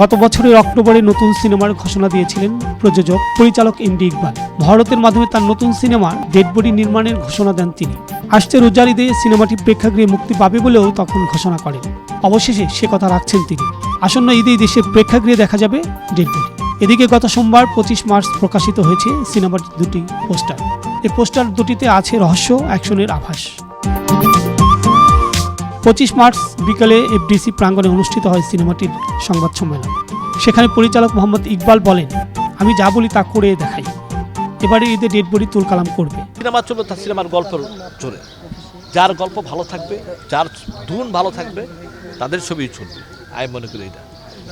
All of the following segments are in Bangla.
গত বছরের অক্টোবরে নতুন সিনেমার ঘোষণা দিয়েছিলেন প্রযোজক, পরিচালক এমডি ইকবাল। ভারতের মাধ্যমে তার নতুন সিনেমা ডেড বডি নির্মাণের ঘোষণা দেন তিনি। আসছে রোজার ঈদে সিনেমাটি প্রেক্ষাগৃহে মুক্তি পাবে বলেও তখন ঘোষণা করেন। অবশেষে সে কথা রাখছেন তিনি। আসন্ন ঈদেই দেশের প্রেক্ষাগৃহে দেখা যাবে ডেড বডি। এদিকে গত সোমবার পঁচিশ মার্চ প্রকাশিত হয়েছে সিনেমার দুটি পোস্টার। এই পোস্টার দুটিতে আছে রহস্য, অ্যাকশনের আভাস। পঁচিশ মার্চ বিকালে এফডিসি প্রাঙ্গণে অনুষ্ঠিত হয় সিনেমাটির সংবাদ সম্মেলন। সেখানে পরিচালক মোহাম্মদ ইকবাল বলেন, আমি যা বলি তা করে দেখাই। এবারে ঈদে ডেড বডি তুলকালাম করবে। সিনেমা চলবে তার সিনেমার গল্পের জোরে। যার গল্প ভালো থাকবে, যার ধুন ভালো থাকবে, তাদের ছবি চলবে। আমি মনে করি এটা।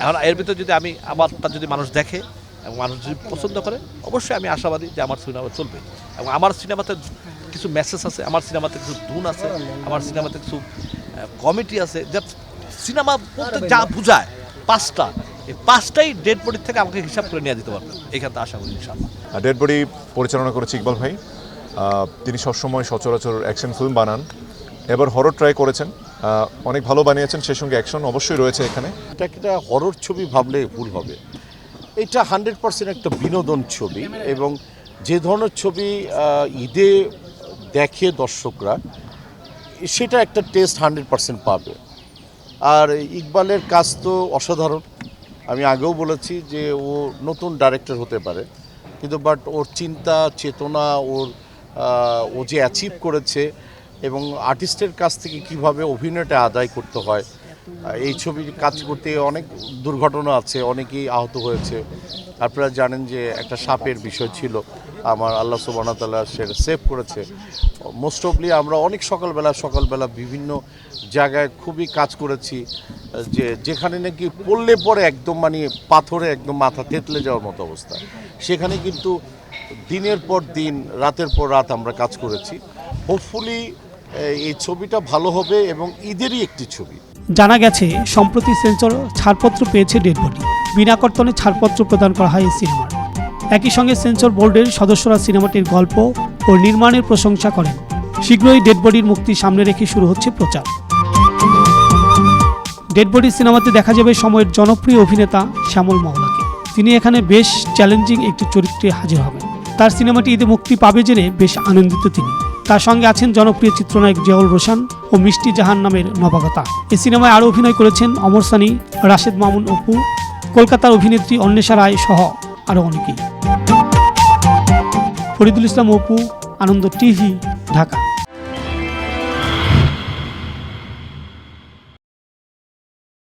এখন এর ভিতরে যদি আমি আমারটা যদি মানুষ দেখে এবং মানুষ যদি পছন্দ করে, অবশ্যই আমি আশাবাদী যে আমার সিনেমা চলবে। এবং আমার সিনেমাতে কিছু মেসেজ আছে, আমার সিনেমাতে কিছু ধুন আছে, আমার সিনেমাতে কিছু কমিটি আছে যা সিনেমা বলতে যা বোঝায় পাঁচটা। এই পাঁচটাই ডেড বডির থেকে আমাকে হিসাব করে নিয়ে দিতে পারবে। এখান থেকে আশা করি ইনশাল্লাহ ডেড বডি পরিচালনা করেছে ইকবাল ভাই। তিনি সবসময় সচরাচর অ্যাকশন ফিল্ম বানান। এবার হরর ট্রাই করেছেন। অনেক ভালো বানিয়েছেন সেই সঙ্গে অ্যাকশন অবশ্যই রয়েছে এখানে। এটা একটা হরর ছবি ভাবলে ভুল হবে। এটা হান্ড্রেড পার্সেন্ট একটা বিনোদন ছবি এবং যে ধরনের ছবি ঈদে দেখে দর্শকরা সেটা একটা টেস্ট হান্ড্রেড পার্সেন্ট পাবে। আর ইকবালের কাজ তো অসাধারণ। আমি আগেও বলেছি যে ও নতুন ডাইরেক্টর হতে পারে। কিন্তু বাট ওর চিন্তা, চেতনা, ওর ও যে অ্যাচিভ করেছে এবং আর্টিস্টের কাছ থেকে কীভাবে অভিনয়টা আদায় করতে হয় এই ছবির কাজ করতে অনেক দুর্ঘটনা আছে, অনেকেই আহত হয়েছে। আপনারা জানেন যে একটা সাপের বিষয় ছিল। আমার আল্লাহ সুবাহতাল্লাহ সে সেভ করেছে। মোস্ট অফলি আমরা অনেক সকালবেলা সকালবেলা বিভিন্ন জায়গায় খুবই কাজ করেছি, যে যেখানে নাকি পড়লে পরে একদম মানে পাথরে একদম মাথা থেতলে যাওয়ার মতো অবস্থা। সেখানে কিন্তু দিনের পর দিন, রাতের পর রাত আমরা কাজ করেছি। হোপফুলি এই ছবিটা ভালো হবে এবং ঈদেরই একটি ছবি। জানা গেছে, সম্প্রতি সেন্সর ছাড়পত্র পেয়েছে ডেড বডি। বিনা কর্তনে ছাড়পত্র প্রদান করা হয় এই সিনেমার। একই সঙ্গে সেন্সর বোর্ডের সদস্যরা সিনেমাটির গল্প ও নির্মাণের প্রশংসা করেন। শীঘ্রই ডেড বডির মুক্তি সামনে রেখে শুরু হচ্ছে প্রচার। ডেড বডি সিনেমাতে দেখা যাবে সময়ের জনপ্রিয় অভিনেতা শ্যামল মহলাকে। তিনি এখানে বেশ চ্যালেঞ্জিং একটি চরিত্রে হাজির হবেন। তার সিনেমাটি ঈদে মুক্তি পাবে জেনে বেশ আনন্দিত তিনি। তার সঙ্গে আছেন জনপ্রিয় চিত্রনায়ক জিয়াউল রোশান ও মিষ্টি জাহান নামের নবাগতা এই সিনেমায় আরও অভিনয় করেছেন অমর সানি, রাশেদ মামুন অপু, কলকাতার অভিনেত্রী অন্বেষা রায় সহ আরও অনেকেই। ফরিদুল ইসলাম অপু আনন্দ টিভি ঢাকা।